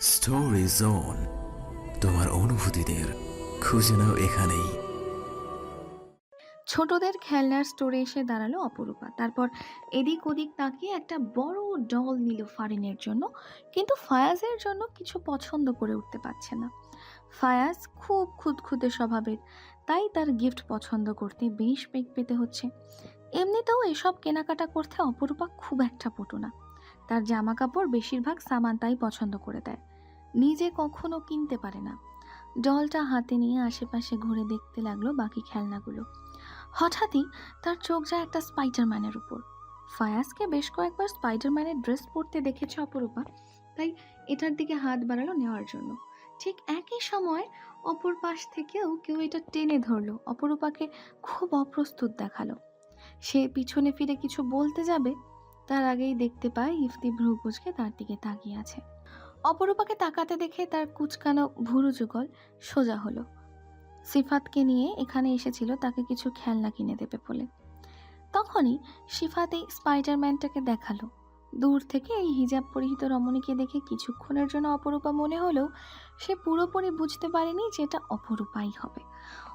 Story zone তোমার অনুভূতিদের খুঁজে নাও এখানেই। ছোটদের খেলনার স্টোরে এসে দাঁড়াল অপরূপা। তারপর এদিক ওদিক তাকিয়ে একটা বড় ডল নিল ফারিনের জন্য। কিন্তু ফায়াজের জন্য কিছু পছন্দ করে উঠতে পারছে না। ফায়াজ খুব খুদখুদে স্বভাবের, তাই তার গিফট পছন্দ করতে বেশ বেগ পেতে হচ্ছে। এমনিতেও এসব কেনাকাটা করতে অপরূপা খুব একটা পটু না। তার জামা কাপড় বেশিরভাগ সামান তাই পছন্দ করে দেয়। নিজে কখনো কিনতে পারে না। ডলটা হাতে নিয়ে আশেপাশে ঘুরে দেখতে লাগল বাকি খেলনাগুলো। হঠাৎই তার চোখ যায় একটা স্পাইডারম্যানের উপর। ফায়াজকে বেশ কয়েকবার স্পাইডারম্যানের ড্রেস পরতে দেখেছে অপরূপা, তাই এটার দিকে হাত বাড়ালো নেওয়ার জন্য। ঠিক একই সময় অপর পাশ থেকেও কেউ এটা টেনে ধরলো, অপরূপাকে খুব অপ্রস্তুত দেখাল। সে পিছনে ফিরে কিছু বলতে যাবে, তার আগেই দেখতে পায় ইফতি ভ্রু কুচকে তার দিকে তাকিয়ে আছে। অপরূপাকে তাকাতে দেখে তার কুচকানো ভুরু যুগল সোজা হলো। সিফাতকে নিয়ে এখানে এসেছিল তাকে কিছু খেলনা কিনে দেবে বলে। তখনই সিফাত এই স্পাইডারম্যানটাকে দেখাল। দূর থেকে এই হিজাব পরিহিত রমণীকে দেখে কিছুক্ষণের জন্য অপরূপা মনে হলেও সে পুরোপুরি বুঝতে পারেনি যে এটা অপরূপাই হবে।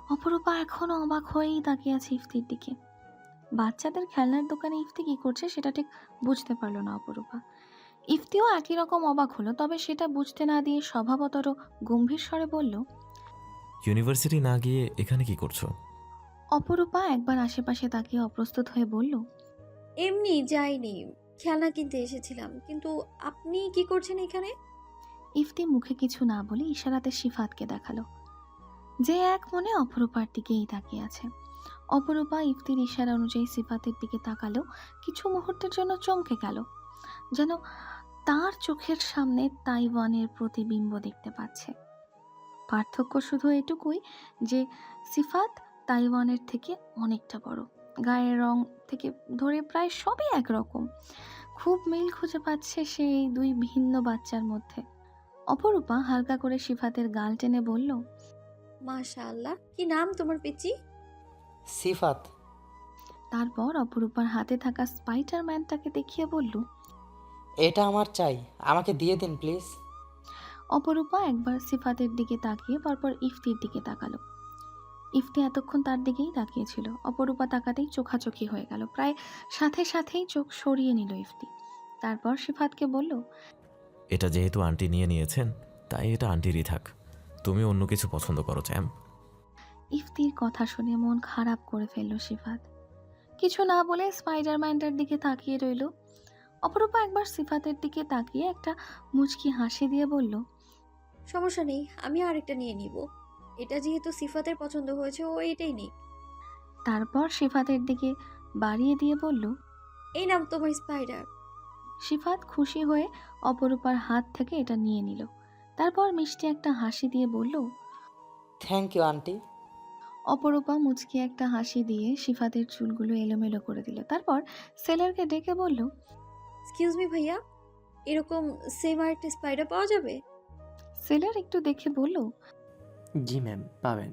অপরূপা এখনও অবাক হয়েই তাকিয়ে আছে ইফতির দিকে। বাচ্চাদের খেলনার দোকানে ইফতি কী করছে সেটা ঠিক বুঝতে পারল না অপরূপা। ইফতিও একই রকম অবাক হলো তবে সেটা বুঝতে না দিয়ে স্বভাবতর গম্ভীর স্বরে বলল ইউনিভার্সিটি না গিয়ে এখানে কি করছ? অপরূপা একবার আশেপাশে তাকিয়ে অপ্রস্তুত হয়ে বলল এমনি যাইনি খেলনা কিনতে এসেছিলাম কিন্তু আপনি কি করছেন এখানে? ইফতি মুখে কিছু না বলে ইশারাতে সিফাতকে দেখাল যে এক মনে অপরূপার দিকেই তাকিয়ে আছে। অপরূপা ইফতির ইশারা অনুযায়ী সিফাতের দিকে তাকালো কিছু মুহূর্তের জন্য চমকে গেল। যেন তার চোখের সামনে তাইওয়ানের প্রতিবিম্ব দেখতে পাচ্ছে। পার্থক্য শুধু এটুকুই যে সিফাত তাইওয়ানের থেকে অনেকটা বড়। গায়ের রং থেকে ধরে প্রায় সবই একরকম। খুব মিল খুঁজে পাচ্ছে সেই দুই ভিন্ন বাচ্চার মধ্যে। অপরূপা হালকা করে সিফাতের গাল টেনে বলল মাশা আল্লাহ কি নাম তোমার পিচি? সিফাত। তারপর অপরূপার হাতে থাকা স্পাইডারম্যানটাকে দেখিয়ে বলল এটা আমার চাই। আমাকে দিয়ে দিন প্লিজ। অপরূপা একবার সিফাতের দিকে তাকিয়ে পরপর ইফতির দিকে তাকালো। ইফতি এতক্ষণ তার দিকেই তাকিয়েছিল। অপরূপা তাকাতেই চোখাচোখি হয়ে গেল। প্রায় সাথে সাথেই চোখ সরিয়ে নিল ইফতি। তারপর সিফাতকে বলল এটা যেহেতু আন্টি নিয়ে নিয়েছেন তাই এটা আন্টিরই থাক। তুমি অন্য কিছু পছন্দ করো চ্যাম। ইফতির কথা শুনে মন খারাপ করে ফেলল সিফাত। কিছু না বলে স্পাইডারম্যানটার দিকে তাকিয়ে রইল। অপরূপা একবার সিফাতের দিকে তাকিয়ে একটা মুচকি হাসি দিয়ে বলল সমস্যা নেই আমি আরেকটা নিয়ে নিব। এটা যেহেতু সিফাতের পছন্দ হয়েছে ও এটাই নেই তারপর সিফাতের দিকে বাড়িয়ে দিয়ে বলল এই নাম তোমার স্পাইডার সিফাত খুশি হয়ে অপরূপার হাত থেকে এটা নিয়ে নিল। তারপর মিষ্টি একটা হাসি দিয়ে বলল থ্যাংক ইউ আন্টি অপরূপা মুচকি একটা হাসি দিয়ে সিফাতের চুলগুলো এলোমেলো করে দিল। তারপর সেলারকে ডেকে বলল এক্সকিউজ মি ভাইয়া এরকম সেম আরেকটা স্পাইডার পাওয়া যাবে? সেলার একটু দেখে বলল জি ম্যাম পাবেন।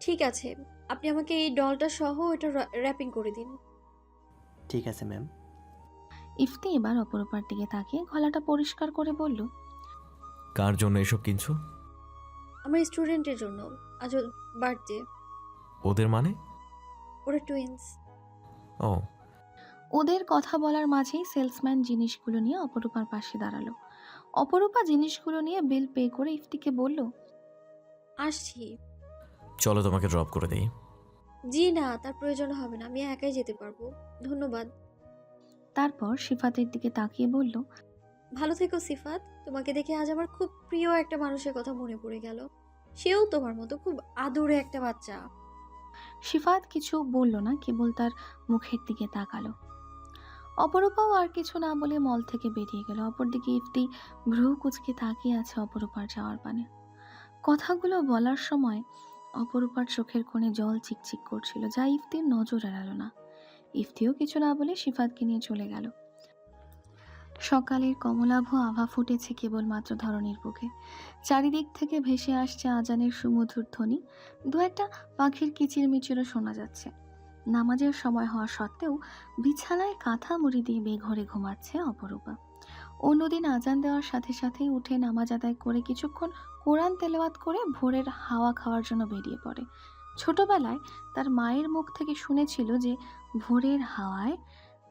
ঠিক আছে আপনি আমাকে এই ডলটা সহ এটা র্যাপিং করে দিন। ঠিক আছে ম্যাম ইফতি এবার অপরূপার দিকে তাকিয়ে গলাটা পরিষ্কার করে বলল কার জন্য এসব কিনছো? আমার স্টুডেন্টের জন্য আজ বার্থডে ওদের মানে? ওরা টুইন্স ও ওদের কথা বলার মাঝেই সেলসম্যান জিনিসগুলো নিয়ে অপরূপার পাশে দাঁড়াল। অপরূপা জিনিসগুলো নিয়ে বিল পে করে ইফতিকে বলল আসছি। চলো তোমাকে ড্রপ করে দেই। জি না তার প্রয়োজন হবে না আমি একাই যেতে পারব। ধন্যবাদ। তারপর সিফাতের দিকে তাকিয়ে বলল ভালো থেকো সিফাত তোমাকে দেখে আজ আমার খুব প্রিয় একটা মানুষের কথা মনে পড়ে গেল। সেও তোমার মতো খুব আদুরে একটা বাচ্চা। সিফাত কিছু বলল না কেবল তার মুখের দিকে তাকালো। অপরূপাও আর কিছু না বলে মল থেকে বেরিয়ে গেল। অপরদিকে ইফতি ভ্রু কুচকে তাকিয়ে আছে অপরূপার যাওয়ার পানে। কথাগুলো বলার সময় অপরূপার চোখের কোণে জল চিকচিক করছিল, যা ইফতির নজর এড়ালো না। ইফতিও কিছু না বলে সিফাতকে নিয়ে চলে গেল। সকালের কমলাভ আভা ফুটেছে কেবলমাত্র ধরনের বুকে। চারিদিক থেকে ভেসে আসছে আজানের সুমধুর ধ্বনি। দু একটা পাখির কিচিরমিচিরও শোনা যাচ্ছে। নামাজের সময় হওয়া সত্ত্বেও বিছানায় কাঁথা মুড়ি দিয়ে বেঘরে ঘুমাচ্ছে অপরূপা। অন্যদিন আজান দেওয়ার সাথে সাথেই উঠে নামাজ আদায় করে কিছুক্ষণ কোরআন তেলাওয়াত করে ভোরের হাওয়া খাওয়ার জন্য বেরিয়ে পড়ে। ছোটবেলায় তার মায়ের মুখ থেকে শুনেছিল যে ভোরের হাওয়ায়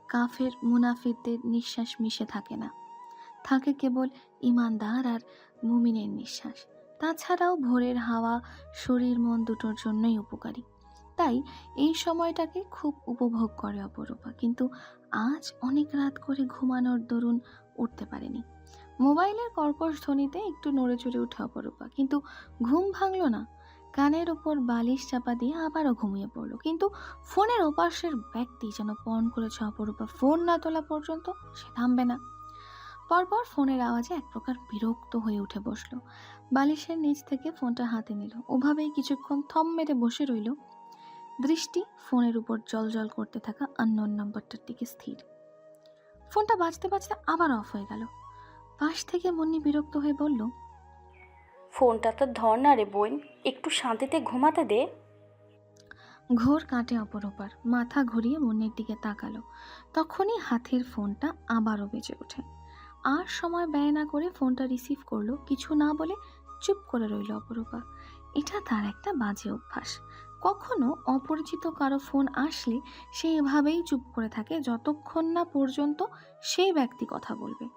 কাফের মুনাফিরদের নিঃশ্বাস মিশে থাকে না। থাকে কেবল ইমানদার আর মুমিনের নিঃশ্বাস। তাছাড়াও ভোরের হাওয়া শরীর মন দুটোর জন্যই উপকারী। তাই এই সময়টাকে খুব উপভোগ করে অপরূপা। কিন্তু আজ অনেক রাত করে ঘুমানোর দরুন উঠতে পারেনি। মোবাইলের কর্কশ ধ্বনিতে একটু নড়ে চড়ে উঠে অপরূপা। কিন্তু ঘুম ভাঙল না। কানের ওপর বালিশ চাপা দিয়ে আবারও ঘুমিয়ে পড়ল। কিন্তু ফোনের ওপাশের ব্যক্তি যেন পণ করেছে অপরূপা। ফোন না তোলা পর্যন্ত সে থামবে না। পরপর ফোনের আওয়াজে এক প্রকার বিরক্ত হয়ে উঠে বসল। বালিশের নিচ থেকে ফোনটা হাতে নিল। ওভাবেই কিছুক্ষণ থম মেরে বসে রইল দৃষ্টি ফোনের উপর জল করতে থাকা আননোন নাম্বারটার দিকে স্থির। ফোনটা বাজতে বাজতে আবার অফ হয়ে গেল। পাশ থেকে মুন্নি বিরক্ত হয়ে বলল ফোনটা তো ধর না রে বোন একটু শান্তিতে ঘুমাতে দে। ঘোর কাটে অপরূপার মাথা ঘুরিয়ে মুন্নির দিকে তাকালো। তখনই হাতের ফোনটা আবারও বেজে ওঠে। আর সময় ব্যয় না করে ফোনটা রিসিভ করল কিছু না বলে চুপ করে রইল অপরূপা। এটা তার একটা বাজে অভ্যাস। কখনো অপরিচিত কারও ফোন আসলে সে এভাবেই চুপ করে থাকে যতক্ষণ না পর্যন্ত সেই ব্যক্তি কথা বলবে।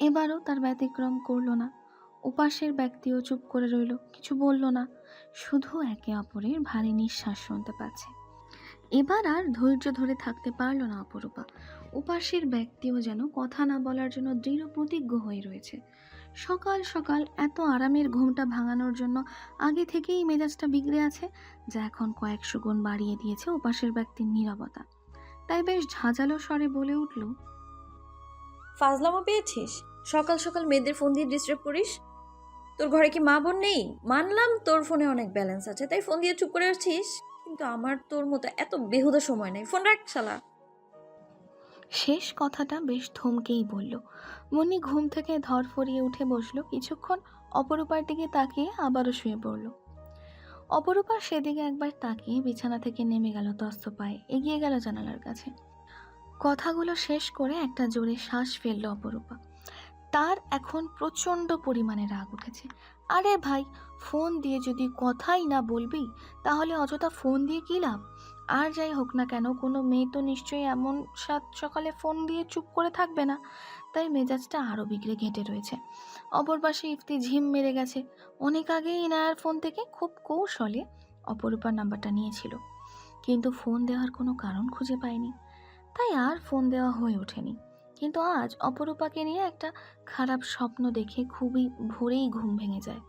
এবারও তার ব্যতিক্রম করল না। উপাসের ব্যক্তিও চুপ করে রইল, কিছু বলল না। শুধু একে অপরের ভারী নিঃশ্বাস শুনতে পাচ্ছে। এবার আর ধৈর্য ধরে থাকতে পারল না অপরূপা। উপাসের ব্যক্তিও যেন কথা না বলার জন্য দৃঢ় প্রতিজ্ঞ হয়ে রয়েছে। সকাল সকাল এত আরামের ঘুমটা ভাঙানোর জন্য আগে থেকেই মেজাজটা বিগড়ে আছে, যা এখন কয়েকশো গুণ বাড়িয়ে দিয়েছে উপাসের ব্যক্তির নীরবতা। তাই বেশ ঝাঁঝালো স্বরে বলে উঠল, ফাজলামো পেয়েছিস? সকাল সকাল মেয়েদের ফোন দিয়ে ডিস্টার্ব করিস? তোর ঘরে কি মা বোন নেই? মানলাম তোর ফোনে অনেক ব্যালেন্স আছে, তাই ফোন দিয়ে চুপ করে আছিস? কিন্তু আমার তোর মতো এত বেহুদা সময় নেই। ফোন রাখ শালা। শেষ কথাটা বেশ থমকেই বলল। মনি ঘুম থেকে ধরফরিয়ে উঠে বসল। কিছুক্ষণ অপরূপার দিকে তাকিয়ে আবারও শুয়ে পড়ল। অপরূপা সেদিকে একবার তাকিয়ে বিছানা থেকে নেমে গেল তস্ত পায়ে। এগিয়ে গেল জানালার কাছে। কথাগুলো শেষ করে একটা জোরে শ্বাস ফেলল অপরূপা। তার এখন প্রচণ্ড পরিমাণে রাগ উঠেছে। আরে ভাই, ফোন দিয়ে যদি কথাই না বলবি, তাহলে অযথা ফোন দিয়ে কী লাভ? আর যাই হোক না কেন, কোনো মেয়ে তো নিশ্চয়ই এমন সাত সকালে ফোন দিয়ে চুপ করে থাকবে না। তাই মেজাজটা আরও বিগড়ে ঘেঁটে রয়েছে। অপর পাশে ইফতি ঝিম মেরে গেছে। অনেক আগেই ইনায়ার ফোন থেকে খুব কৌশলে অপরূপার নাম্বারটা নিয়েছিল। কিন্তু ফোন দেওয়ার কোনো কারণ খুঁজে পায়নি। তাই আর ফোন দেওয়া হয়ে ওঠেনি। কিন্তু আজ অপরূপাকে নিয়ে একটা খারাপ স্বপ্ন দেখে খুবই ভোরেই ঘুম ভেঙে যায়।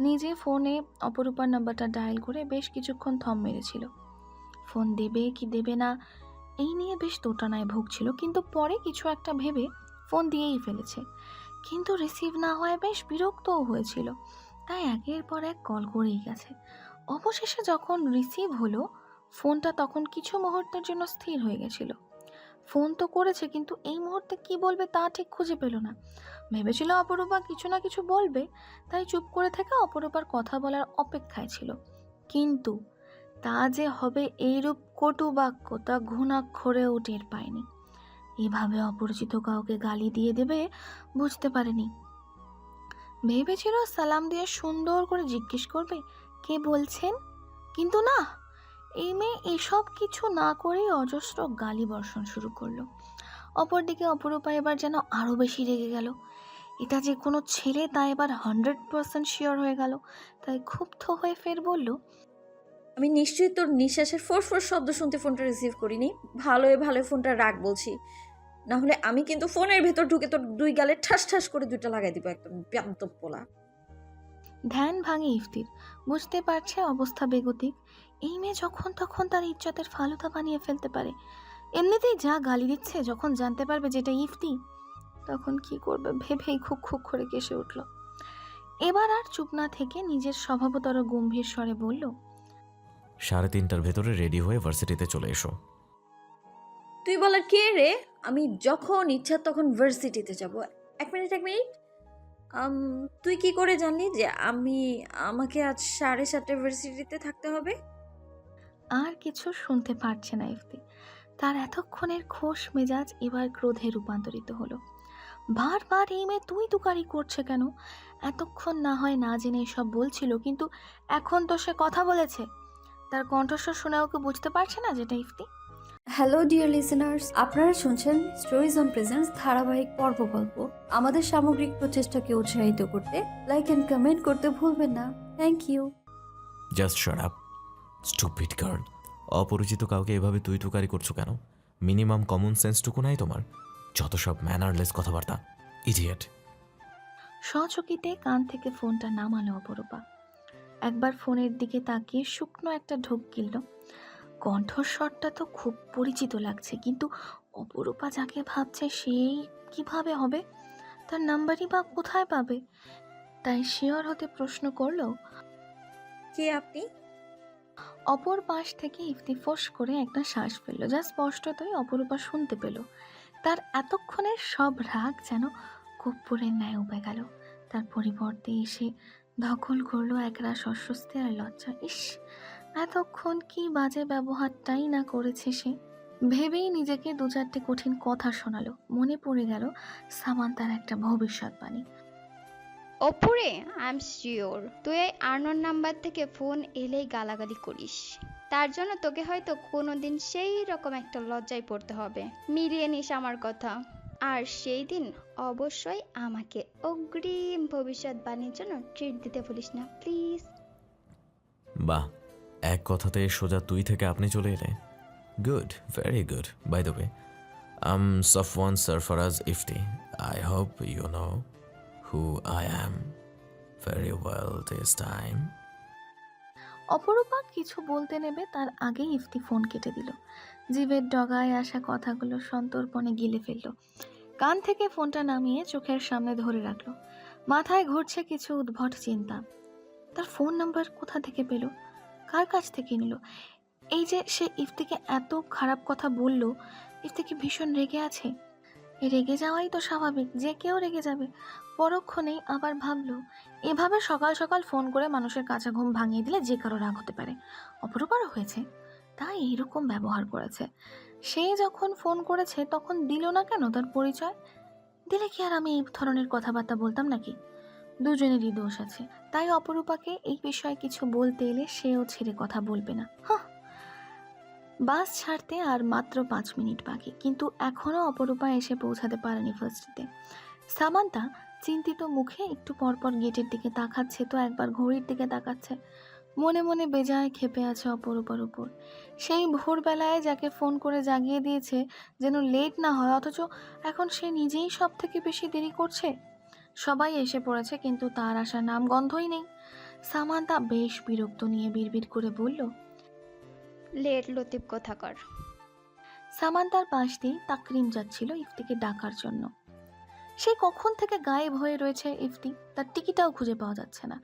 নিজে ফোনে অপরূপার নাম্বারটা ডায়াল করে বেশ কিছুক্ষণ থম মেরেছিল। ফোন দেবে কি দেবে না, এই নিয়ে বেশ দোটানায় ভুগছিল, কিন্তু পরে কিছু একটা ভেবে ফোন দিয়েই ফেলেছে। কিন্তু রিসিভ না হওয়ায় বেশ বিরক্তও হয়েছিল। তাই একের পর এক কল করেই গেছে। অবশেষে যখন রিসিভ হলো, ফোনটা তখন কিছু মুহূর্তের জন্য স্থির হয়ে গেছিল। ফোন তো করেছে, কিন্তু এই মুহূর্তে কি বলবে তা ঠিক খুঁজে পেল না। ভেবেছিল অপরূপা কিছু না কিছু বলবে, তাই চুপ করে থেকে অপরূপার কথা বলার অপেক্ষায় ছিল। কিন্তু তা যে হবে এইরূপ কটু বাক্য তা ঘুণাক্ষরেও টের পায়নি। এভাবে অপরিচিত কাউকে গালি দিয়ে দেবে বুঝতে পারেনি। ভেবেছিল সালাম দিয়ে সুন্দর করে জিজ্ঞেস করবে, কে বলছেন? কিন্তু না! এই মেয়ে এসব কিছু না করেই অজস্র গালি বর্ষণ শুরু করল। অপরদিকে অপরূপা এবার যেন আরও বেশি রেগে গেল। এটা যে কোনো ছেলে তা এবার হান্ড্রেড পার্সেন্ট শিওর হয়ে গেল। তাই ক্ষুব্ধ হয়ে ফের বলল আমি নিশ্চয়ই তোর নিঃশ্বাসের ফোর ফোর শব্দ শুনতে ফোনটা রিসিভ করিনি। ভালোই ভালো ফোনটা রাখ বলছি। না হলে আমি কিন্তু ফোনের ভেতর ঢুকে তোর দুই গালে ঠাস ঠাস করে দুইটা লাগাই দিব একদম ব্যান্ত পোলা। ধ্যান ভাঙে ইফতির। বুঝতে পারছে অবস্থা বেগতিক। এই মেয়ে যখন তখন তার ইজ্জতের ফালুদা বানিয়ে ফেলতে পারে। এমনিতেই যা গালি দিচ্ছে যখন জানতে পারবে যেটা ইফতি তখন কি করবে ভেবেই খুব খুব করে কেসে উঠল। এবার আর চুপ না থেকে নিজের স্বভাবতর গম্ভীর স্বরে বলল সাড়ে তিনটার ভেতরে রেডি হয়ে ভার্সিটিতে চলে এসো। তুই বলার কে রে? আমি যখন ইচ্ছা তখন ভার্সিটিতে যাব। এক মিনিট এক মিনিট। তুই কি করে জানলি যে আমি আমাকে আজ সাড়ে সাতটায় ভার্সিটিতে থাকতে হবে? আর কিছু শুনতে পারছে না ইফতি। তার এতক্ষণের খোশ মেজাজ এবার ক্রোধে রূপান্তরিত হলো। বারবার এই মেয়ে তুই তুকারি করছে কেন? এতক্ষণ না হয় না জেনে এসব বলছিল কিন্তু এখন তো সে কথা বলেছে। তার কণ্ঠস্বর শুনে ওকে বুঝতে পারছে না যেটা ইফতি? হ্যালো ডিয়ার লিসেনার্স আপনারা শুনছেন স্টোরিজ অন প্রেজেন্স ধারাবাহিক পর্ব গল্প। আমাদের সামগ্রিক প্রচেষ্টাকে উৎসাহিত করতে লাইক অ্যান্ড কমেন্ট করতে ভুলবেন না। Thank you just shut up stupid girl. অপরিচিত কাউকে এভাবে তুই তুকারি করছ কেন? মিনিমাম কমন সেন্সটুকু নাই তোমার? যত সব ম্যানারলেস কথাবার্তা। ইডিয়েট। সচকিতে কান থেকে ফোনটা নামালো অপরূপা। একবার ফোনের দিকে তাকিয়ে শুকনো একটা ঢোক গিলল। কণ্ঠস্বরটা তো খুব পরিচিত লাগছে কিন্তু অপরূপা যাকে ভাবছে সেই কীভাবে হবে? তার নাম্বারই বা কোথায় পাবে? তাই শিওর হতে প্রশ্ন করল কে আপনি? অপর পাশ থেকে ইফতি করে একটা শ্বাস ফেলল, যা স্পষ্টতই অপরূপা শুনতে পেল। তার এতক্ষণের সব রাগ যেন কপ্পুরের ন্যায় উবে গেল। তার পরিবর্তে এসে ধকল করল একরাশ অস্বস্তি আর লজ্জা। ইস, এতক্ষণ কি বাজে ব্যবহারটাই না করেছে সে? ভেবেই নিজেকে দু চারটে কঠিন কথা শোনালো। মনে পড়ে গেল সামান্তার একটা ভবিষ্যৎবাণী। ওপরে আই এম শিওর তুই এই আর্নর নাম্বার থেকে ফোন এলেই গালাগালি করিস। তার জন্য তোকে হয়তো কোনোদিন সেই রকম একটা লজ্জায় পড়তে হবে। মিলিয়ে নিস আমার কথা। আর সেই দিন অবশ্যই আমাকে অগ্রিম ভবিষ্যৎবাণীর জন্য ট্রিট দিতে বলিস না প্লিজ বাহ, এক কথাতে সোজা তুই থেকে আপনি চলে এলে। Good very good by the way um Safwan Sarfaraz Ifti I hope you know who I am very well this time Aparupa কিছু বলতে নেবে, তার আগেই ইফতি ফোন কেটে দিল। জীবের ডগায় আসা কথাগুলো সন্তর্পণে গিলে ফেলল। কান থেকে ফোনটা নামিয়ে চোখের সামনে ধরে রাখল। মাথায় ঘুরছে কিছু উদ্ভট চিন্তা। তার ফোন নাম্বার কোথা থেকে পেল? কার কাছ থেকে নিল? এই যে সে ইফতিকে এত খারাপ কথা বলল, ইফতিকে ভীষণ রেগে আছে? রেগে যাওয়াই তো স্বাভাবিক, যে কেউ রেগে যাবে। পরক্ষণেই আবার ভাবলো, এভাবে সকাল সকাল ফোন করে মানুষের কাঁচা ঘুম ভাঙিয়ে দিলে যে কারও রাগ হতে পারে। অপরূপারও হয়েছে। তাই এইরকম ব্যবহার করেছে। সে যখন ফোন করেছে, তখন দিল না কেন তার পরিচয়? দিলে কি আর আমি এই ধরনের কথাবার্তা বলতাম নাকি? দুজনেরই দোষ আছে। তাই অপরূপাকে এই বিষয়ে কিছু বলতে এলে সেও ছেড়ে কথা বলবে না। হাহ। বাস ছাড়তে আর মাত্র পাঁচ মিনিট বাকি, কিন্তু এখনও অপরূপা এসে পৌঁছাতে পারেনি ফার্স্টটিতে সামান্তা চিন্তিত মুখে একটু পরপর গেটের দিকে তাকাচ্ছে তো, একবার ঘড়ির দিকে তাকাচ্ছে। মনে মনে বেজায় খেপে আছে অপরূপার উপর। সেই ভোরবেলায় যাকে ফোন করে জাগিয়ে দিয়েছে যেন লেট না হয়, অথচ এখন সে নিজেই সব থেকে বেশি দেরি করছে। সবাই এসে পড়েছে, কিন্তু তার আসার নাম গন্ধই নেই। সামান্তা বেশ বিরক্ত নিয়ে বিড়বিড় করে বলল লেট লতিফ কথা কর সামান্তার পাশ দিয়ে তাকরিম যাচ্ছিল ইফতিকে ডাকার জন্য। সে কখন থেকে গায়েব হয়ে রয়েছে ইফতি তার টিকিটাও খুঁজে পাওয়া যাচ্ছে না।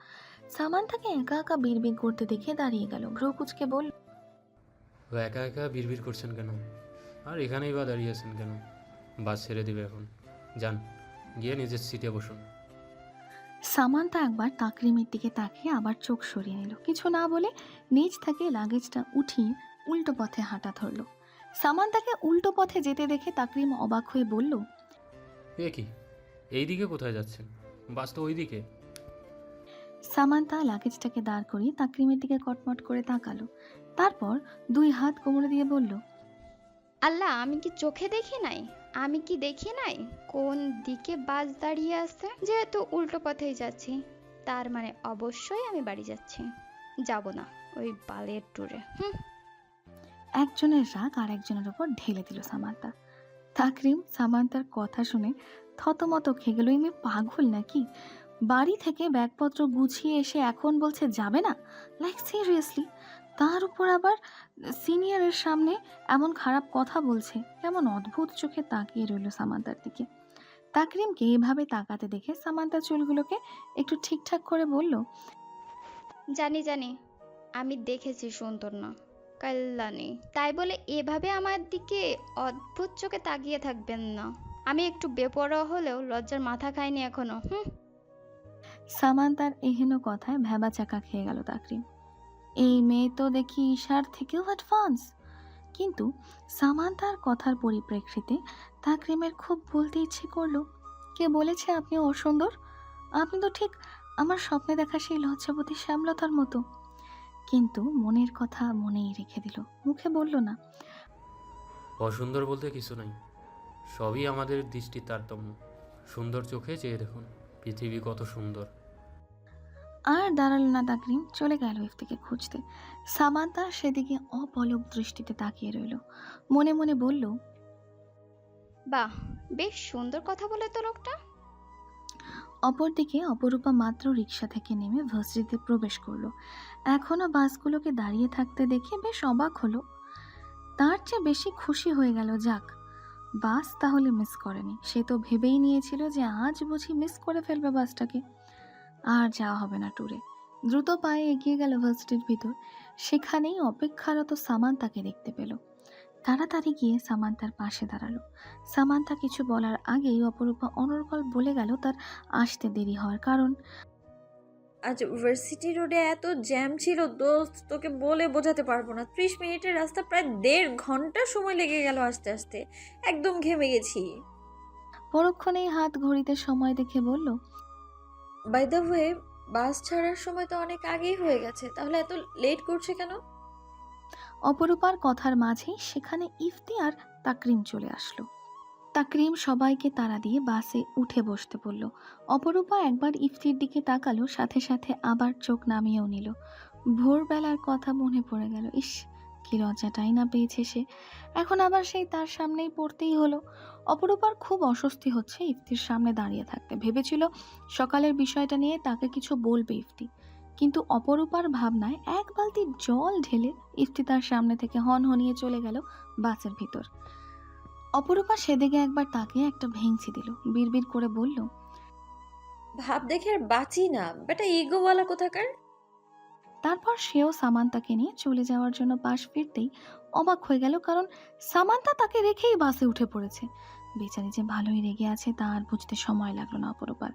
সামান্তাকে একা একা বিড়বিড় করতে দেখে দাঁড়িয়ে গেল। ভ্রু কুচকে বলল ও একা একা বিড়বিড় করছেন কেন? আর এখানেই বা দাঁড়িয়ে আছেন কেন? বাস ছেড়ে দিবে এখন। যান গিয়ে নিজের সিটে বসুন। সামান্তা একবার তাকরিমের দিকে তাকিয়ে আবার চোখ সরিয়ে নিল। কিছু না বলে নিজ থেকে লাগেজটা উঠিয়ে উল্টো পথে হাঁটা ধরলো। সামান্তাকে উল্টো পথে যেতে দেখে তাকরিম অবাক হয়ে বলল এ কি? এই দিকে কোথায় যাচ্ছেন? বাস তো ওই দিকে সামান্তা লাগেজটাকে দাঁড় করিয়ে তাকরিমের দিকে কটমট করে তাকালো। তারপর দুই হাত কোমরে দিয়ে বলল আল্লাহ, আমি কি চোখে দেখি নাই? আমি কি দেখি নাই? কোন দিকে বাস দাঁড়িয়ে আছে? যেহেতু উল্টো পথেই যাচ্ছি, তার মানে অবশ্যই আমি বাড়ি যাচ্ছি। যাব না ওই বালের ট্যুরে। হুম। একজনের রাগ আর একজনের ওপর ঢেলে দিল সামান্তা। তাকরিম সামান্তার কথা শুনে থতমত খেয়ে গেল এই মেয়ে পাগল নাকি? বাড়ি থেকে ব্যাগপত্র গুছিয়ে এসে এখন বলছে যাবে না? লাইক সিরিয়াসলি তার উপর আবার সিনিয়রের সামনে এমন খারাপ কথা বলছে কেমন অদ্ভুত চোখে তাকিয়ে রইল সামান্তার দিকে। তাকরিমকে এভাবে তাকাতে দেখে সামান্তা চুলগুলোকে একটু ঠিকঠাক করে বলল জানি জানি আমি দেখেছি সুন্দর না কল্যাণী। তাই বলে এভাবে আমার দিকে অদ্ভুত চোখে তাকিয়ে থাকবেন না। আমি একটু বেপরোয়া হলেও লজ্জার মাথা খাইনি এখনও হুম? সামান্তার এহেন কথায় ভেবা চাকা খেয়ে গেল তাকরিম। এই মেয়ে তো দেখি ঈশার থেকেও অ্যাডভান্স কিন্তু সামান্তার কথার পরিপ্রেক্ষিতে তাকরিমের খুব বলতে ইচ্ছে করল। কে বলেছে আপনি অসুন্দর? আপনি তো ঠিক আমার স্বপ্নে দেখা সেই লজ্জাবতী শ্যামলতার মতো। কিন্তু মনের কথা মনেই রেখে দিল, মুখে বলল না। অসুন্দর বলতে কিছু নাই। সবই আমাদের দৃষ্টির তারতম্য সুন্দর চোখে চেয়ে দেখুন, পৃথিবী কত সুন্দর। আর দাঁড়াল না তাকরিম চলে গেল ইফতিকে খুঁজতে। সামান্তা সেদিকে অপলক দৃষ্টিতে তাকিয়ে রইল। মনে মনে বলল বাহ বেশ সুন্দর কথা বলে তো লোকটা। অপরদিকে অপরূপা মাত্র রিক্সা থেকে নেমে ভার্সিটিতে প্রবেশ করল। এখনও বাসগুলোকে দাঁড়িয়ে থাকতে দেখে বেশ অবাক হলো। তার চেয়ে বেশি খুশি হয়ে গেল যাক বাস তাহলে মিস করেনি। সে তো ভেবেই নিয়েছিল যে আজ বুঝি মিস করে ফেলবে বাসটাকে। আর যাওয়া হবে না ট্যুরে দ্রুত পায়ে এগিয়ে গেল ভার্সিটির ভিতর। সেখানেই অপেক্ষারত সামান্তাকে দেখতে পেল। তাড়াতাড়ি গিয়ে সামান্তার পাশে দাঁড়াল। সামান্তা কিছু বলার আগেই অপরূপা অনর্গল বলে গেল তার আসতে দেরি হওয়ার কারণ। আজ ভার্সিটি রোডে এত জ্যাম ছিল দোস্ত তোকে বলে বোঝাতে পারব না। ত্রিশ মিনিটের রাস্তা প্রায় দেড় ঘণ্টা সময় লেগে গেল আস্তে আস্তে। একদম ঘেমে গেছি। পরক্ষণেই হাত ঘড়িতে সময় দেখে বলল বাই দ্য ওয়ে বাস ছাড়ার সময় তো অনেক আগেই হয়ে গেছে, তাহলে এত লেট করছে কেন? অপরূপার কথার মাঝেই সেখানে ইফতি আর তাকরিম চলে আসলো। তাকরিম সবাইকে তাড়া দিয়ে বাসে উঠে বসতে বলল। অপরূপা একবার ইফতির দিকে তাকালো, সাথে সাথে আবার চোখ নামিয়েও নিল। ভোরবেলার কথা মনে পড়ে গেল, ইস! কি লজ্জাটাই না পেয়েছে সে। এখন আবার সেই তার সামনেই পড়তেই হলো। অপরূপার খুব অস্বস্তি হচ্ছে ইফতির সামনে দাঁড়িয়ে থাকতে। ভেবেছিল সকালের বিষয়টা নিয়ে তাকে কিছু বলবে ইফতি। কিন্তু অপরূপার ভাবনায় এক বালতি জল ঢেলে ইফতি তার সামনে থেকে হন হনিয়ে চলে গেল বাসের ভিতর। অপরূপা সেদিকে একবার তাকে একটা ভেঙচি দিল। বিড়বিড় করে বলল, ভাব দেখে আর বাঁচি না। বেটা ইগোওয়ালা কোথাকার? তারপর সেও সামান্তাকে নিয়ে চলে যাওয়ার জন্য পাশ ফিরতেই অবাক হয়ে গেল কারণ সামান্তা তাকে রেখেই বাসে উঠে পড়েছে। বেচারি যে ভালোই রেগে আছে তা আর বুঝতে সময় লাগল না অপরূপার।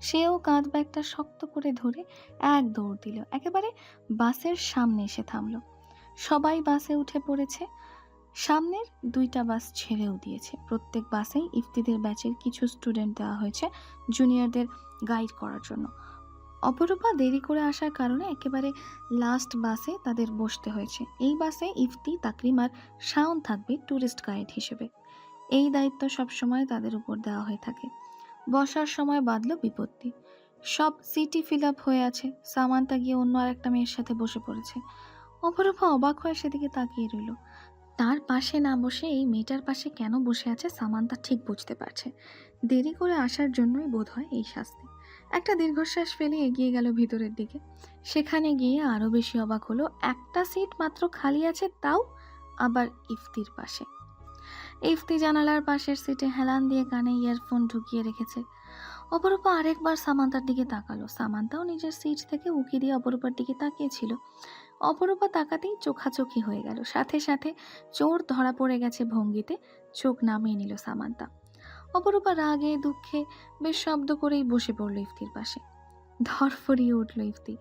সেও কাঁধ ব্যাগটা শক্ত করে ধরে এক দৌড় দিল, একেবারে বাসের সামনে এসে থামলো। সবাই বাসে উঠে পড়েছে। সামনের দুইটা বাস ছেড়েও দিয়েছে। প্রত্যেক বাসেই ইফতিদের ব্যাচের কিছু স্টুডেন্ট দেওয়া হয়েছে জুনিয়রদের গাইড করার জন্য। অপরূপা দেরি করে আসার কারণে একেবারে লাস্ট বাসে তাদের বসতে হয়েছে। এই বাসে ইফতি, তাকরিম আর শাওন থাকবে ট্যুরিস্ট গাইড হিসেবে। এই দায়িত্ব সবসময় তাদের উপর দেওয়া হয়ে থাকে। বসার সময় বাঁধল বিপত্তি। সব সিটি ফিল আপ হয়ে আছে। সামান্তা গিয়ে অন্য আরেকটা মেয়ের সাথে বসে পড়েছে। অপরূপা অবাক হয়ে সেদিকে তাকিয়ে রইল। তার পাশে না বসে এই মেয়েটার পাশে কেন বসে আছে সামান্তা ঠিক বুঝতে পারছে। দেরি করে আসার জন্যই বোধ হয় এই শাস্তি। একটা দীর্ঘশ্বাস ফেলে এগিয়ে গেল ভিতরের দিকে। সেখানে গিয়ে আরও বেশি অবাক হলো, একটা সিট মাত্র খালি আছে তাও আবার ইফতির পাশে। ইফতি জানালার পাশের সিটে হেলান দিয়ে কানে ইয়ারফোন ঢুকিয়ে রেখেছে। অপরূপা আরেকবার সামান্তার দিকে তাকালো। সামান্তাও নিজের সিট থেকে উকি দিয়ে অপরূপার দিকে তাকিয়েছিল। অপরূপা তাকাতেই চোখাচোখি হয়ে গেল। সাথে সাথে চোর ধরা পড়ে গেছে ভঙ্গিতে, চোখ নামিয়ে নিল সামান্তা। অপরূপা রাগে দুঃখে বেশ শব্দ করেই বসে পড়ল ইফতির পাশে। ধরফরিয়ে উঠল ইফতি।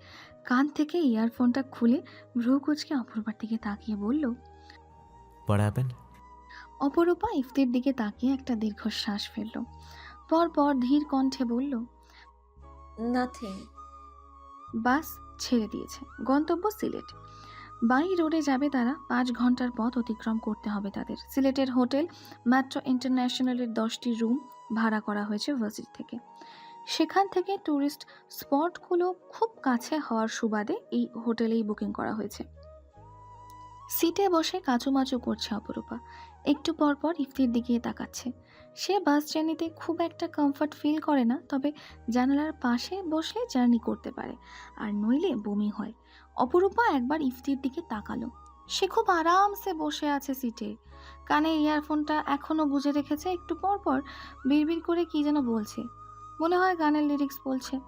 কান থেকে ইয়ারফোনটা খুলে ভ্রু কুচকে অপরূপার দিকে তাকিয়ে বলল What happened? অপরূপা ইফতির দিকে তাকিয়ে একটা দীর্ঘশ্বাস ফেলল। পরপর ধীর কণ্ঠে বলল নাথিং বাস ছেড়ে দিয়েছে। গন্তব্য সিলেট। বাই রোডে যাবে তারা। পাঁচ ঘণ্টার পথ অতিক্রম করতে হবে তাদের। সিলেটের হোটেল মেট্রো ইন্টারন্যাশনালের দশটি রুম ভাড়া করা হয়েছে ভার্সিটি থেকে। সেখান থেকে ট্যুরিস্ট স্পটগুলো খুব কাছে হওয়ার সুবাদে এই হোটেলেই বুকিং করা হয়েছে। সিটে বসে কাচুমাচু করছে অপরূপা। একটু পর পর ইফতির দিকে তাকাচ্ছে। সে বাস জার্নিতে খুব একটা কমফর্ট ফিল করে না, তবে জানালার পাশে বসলে জার্নি করতে পারে। আর নইলে বমি হয়। অপরূপা একবার ইফতির দিকে তাকালো। সে খুব আরামসে বসে আছে সিটে। কানে ইয়ারফোনটা এখনও গুজে রেখেছে একটু পর পর বিড়বিড় করে কি যেন বলছে। মনে হয় গানের লিরিক্স বলছে।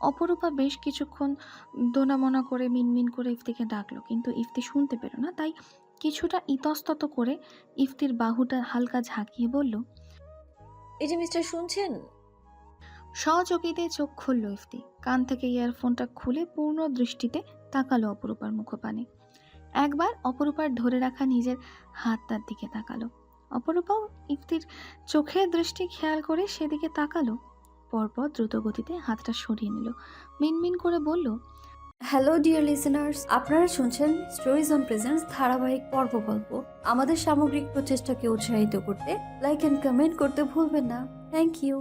অপরূপা বেশ কিছুক্ষণ দোনামোনা করে মিনমিন করে ইফতিকে ডাকলো কিন্তু ইফতি শুনতে পেল না তাই কিছুটা ইতস্তত করে ইফতির বাহুটা হালকা ঝাঁকিয়ে বলল এই যে মিস্টার শুনছেন? সহযোগীতে চোখ খুলল ইফতি। কান থেকে ইয়ারফোনটা খুলে পূর্ণ দৃষ্টিতে তাকালো অপরূপার মুখপানে। একবার অপরূপার ধরে রাখা নিজের হাত তার দিকে তাকালো। অপরূপাও ইফতির চোখের দৃষ্টি খেয়াল করে সেদিকে তাকালো। পরপর দ্রুত গতিতে হাতটা সরিয়ে নিল। মিনমিন করে বলল হ্যালো ডিয়ার লিসেনার্স আপনারা শুনছেন স্টোরিজ অন প্রেজেন্স ধারাবাহিক পর্ব গল্প। আমাদের সামগ্রিক প্রচেষ্টাকে উৎসাহিত করতে লাইক অ্যান্ড কমেন্ট করতে ভুলবেন না। Thank you